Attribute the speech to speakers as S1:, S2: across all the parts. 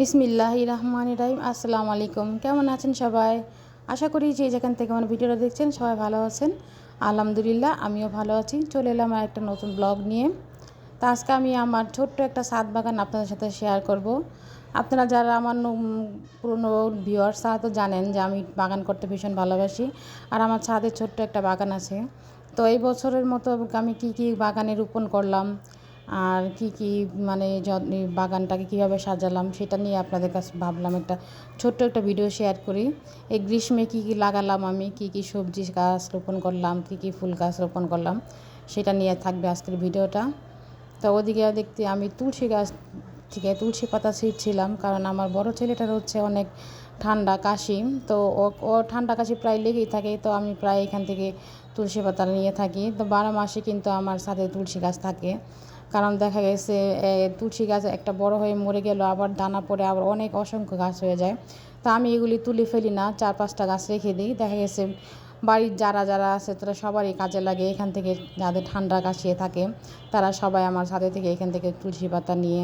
S1: বিসমিল্লাহ রহমান রাহিম। আসসালামু আলাইকুম। কেমন আছেন সবাই? আশা করি যে যেখান থেকে আমার ভিডিওটা দেখছেন সবাই ভালো আছেন। আলহামদুলিল্লাহ, আমিও ভালো আছি। চলে এলাম আমার একটা নতুন ব্লগ নিয়ে। তা আজকে আমি আমার ছোট্ট একটা সাত বাগান আপনাদের সাথে শেয়ার করব। আপনারা যারা আমার পুরনো ভিউয়ার্স তারা তো জানেন যে আমি বাগান করতে ভীষণ ভালোবাসি। আর আমার ছাদে ছোট্ট একটা বাগান আছে। তো এই বছরের মতো আমি কি কি বাগানে রোপণ করলাম? আর কি কি মানে বাগানটাকে কীভাবে সাজালাম সেটা নিয়ে আপনাদের কাছে ভাবলাম একটা ছোট্ট একটা ভিডিও শেয়ার করি। এই গ্রীষ্মে কী কী লাগালাম আমি, কি কি সবজি গাছ রোপণ করলাম, কি কি ফুল গাছ রোপণ করলাম, সেটা নিয়ে থাকবে আজকের ভিডিওটা। তো ওদিকে দেখতে আমি তুলসী গাছ থেকে তুলসী পাতা ছিঁড়ছিলাম, কারণ আমার বড় ছেলেটার হচ্ছে অনেক ঠান্ডা কাশি, তো ও ঠান্ডা কাশি প্রায় লেগেই থাকে, তো আমি প্রায় এখান থেকে তুলসী পাতা নিয়ে থাকি। তো বারো মাসে কিন্তু আমার সাথে তুলসী গাছ থাকে। কারণ দেখা গেছে তুলসী গাছ একটা বড় হয়ে মরে গেল, আবার দানা পড়ে, আবার অনেক অসংখ্য গাছ হয়ে যায়। তা আমি এগুলি তুলে ফেলি না, চার পাঁচটা গাছ রেখে দিই। দেখা গেছে, বাড়ির যারা যারা আছে তারা সবারই কাজে লাগে এখান থেকে যাদের ঠান্ডা কাশিয়ে থাকে, তারা সবাই আমার সাথে থেকে এখান থেকে তুলসী পাতা নিয়ে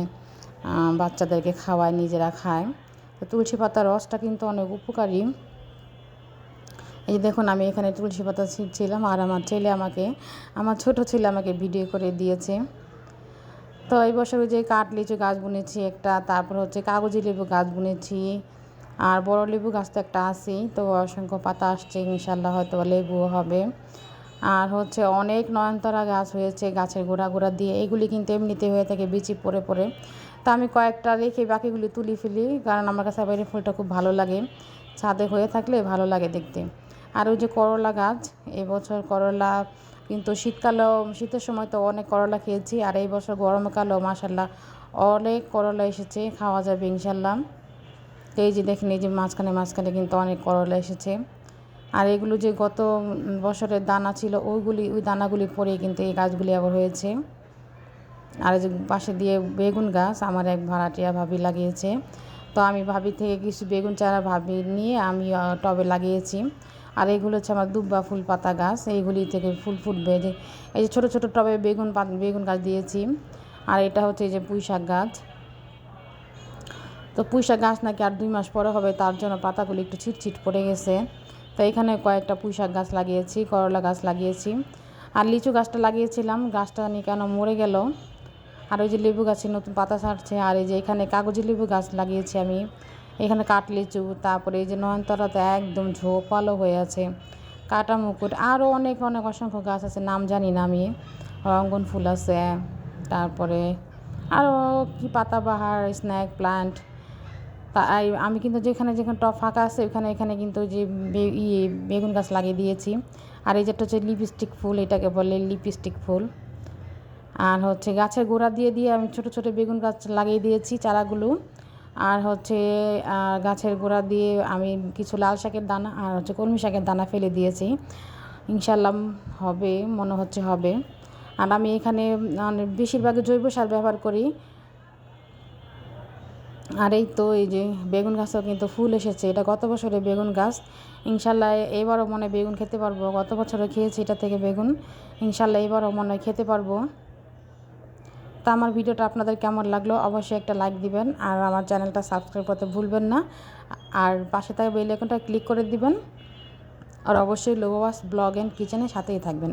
S1: বাচ্চাদেরকে খাওয়ায়, নিজেরা খায়। তো তুলসী পাতার রসটা কিন্তু অনেক উপকারী। এই যে দেখুন, আমি এখানে তুলসী পাতা ছিঁড়ছিলাম, আর আমার ছেলে আমাকে, আমার ছোট ছেলে আমাকে ভিডিও করে দিয়েছে। তো এই বছর ওই যে কাঠ লিচু গাছ বুনেছি একটা, তারপর হচ্ছে কাগজি লেবু গাছ বুনেছি, আর বড় লেবু গাছ তো একটা আছেই, তো অসংখ্য পাতা আসছে ইনশাল্লাহ হয়তো লেবুও হবে। আর হচ্ছে অনেক নয়নতরা গাছ হয়েছে গাছের গোড়া গোড়া দিয়ে, এগুলি কিন্তু এমনিতে হয়ে থাকে বিচি পড়ে পড়ে। তা আমি কয়েকটা রেখে বাকিগুলি তুলি ফেলি, কারণ আমার কাছে এই ফুলটা খুব ভালো লাগে। ছাদে হয়ে থাকলে ভালো লাগে দেখতে। আর ওই যে করলা গাছ, এবছর করলা কিন্তু শীতকালেও, শীতের সময় তো অনেক করলা খেয়েছি আর এই বছর গরমকালেও মাসাল্লাহ অনেক করলা এসেছে, খাওয়া যাবে ইনশাল্লাহ তো এই যে দেখেন, এই যে মাঝখানে মাঝখানে কিন্তু অনেক করলা এসেছে। আর এগুলো যে গত বছরের দানা ছিল, ওইগুলি, ওই দানাগুলি পরেই কিন্তু এই গাছগুলি আবার হয়েছে। আর যে পাশে দিয়ে বেগুন গাছ, আমার এক ভাড়াটিয়া ভাবি লাগিয়েছে। তো আমি ভাবি থেকে কিছু বেগুন চারা ভাবি নিয়ে আমি টবে লাগিয়েছি। আর এগুলো হচ্ছে আমার দুব্বা ফুল পাতা গাছ, এইগুলি থেকে ফুল ফুটবে। যে এই যে ছোটো ছোটো টবে বেগুন পাত, বেগুন গাছ দিয়েছি। আর এটা হচ্ছে এই যে পুঁই শাক গাছ। তো পুঁই শাক গাছ নাকি আর দুই মাস পরে হবে, তার জন্য পাতাগুলি একটু ছিটছিট পড়ে গেছে। তো এখানে কয়েকটা পুঁই শাক গাছ লাগিয়েছি, করলা গাছ লাগিয়েছি। আর লিচু গাছটা লাগিয়েছিলাম, গাছটা নিয়ে কেন মরে গেল। আর ওই যে লেবু গাছে নতুন পাতা ছাড়ছে, আর এই যে এখানে কাগজি লেবু গাছ লাগিয়েছি আমি। এখানে কাঠ লিচু তারপরে এই যে নয়নতারাতে একদম ঝোপালো হয়ে আছে। কাটা মুকুট আরও অনেক অনেক অসংখ্য গাছ আছে, নাম জানি না আমি। রঙ্গন ফুল আছে, তারপরে আরও কি পাতাবাহার, স্ন্যাক প্লান্ট। তাই আমি কিন্তু যেখানে যেখানে টপ ফাঁকা আছে, ওখানে, এখানে কিন্তু যে ইয়ে বেগুন গাছ লাগিয়ে দিয়েছি। আর এই যেটা হচ্ছে লিপস্টিক ফুল, এটাকে বলে লিপস্টিক ফুল। আর হচ্ছে গাছের গোড়া দিয়ে দিয়ে আমি ছোট ছোট বেগুন গাছ লাগিয়ে দিয়েছি চারাগুলো। আর হচ্ছে গাছের গোড়া দিয়ে আমি কিছু লাল শাকের দানা আর হচ্ছে কলমি শাকের দানা ফেলে দিয়েছি। ইনশাল্লাহ হবে, মনে হচ্ছে হবে। আর আমি এখানে মানে বেশিরভাগই জৈব সার ব্যবহার করি। আর এই তো, এই যে বেগুন গাছও কিন্তু ফুল এসেছে। এটা গত বছরে বেগুন গাছ। ইনশাল্লাহ এবারও মনে বেগুন খেতে পারব। গত বছরে খেয়েছি এটা থেকে বেগুন। ইনশাল্লাহ এবারও মনে খেতে পারব। তা আমার ভিডিওটা আপনাদের কেমন লাগল অবশ্যই একটা লাইক দিবেন আর আমার চ্যানেলটা সাবস্ক্রাইব করতে ভুলবেন না। আর পাশে থাকা বেল আইকনটা ক্লিক করে দিবেন। আর অবশ্যই লোবাস ব্লগ অ্যান্ড কিচেনের সাথেই থাকবেন।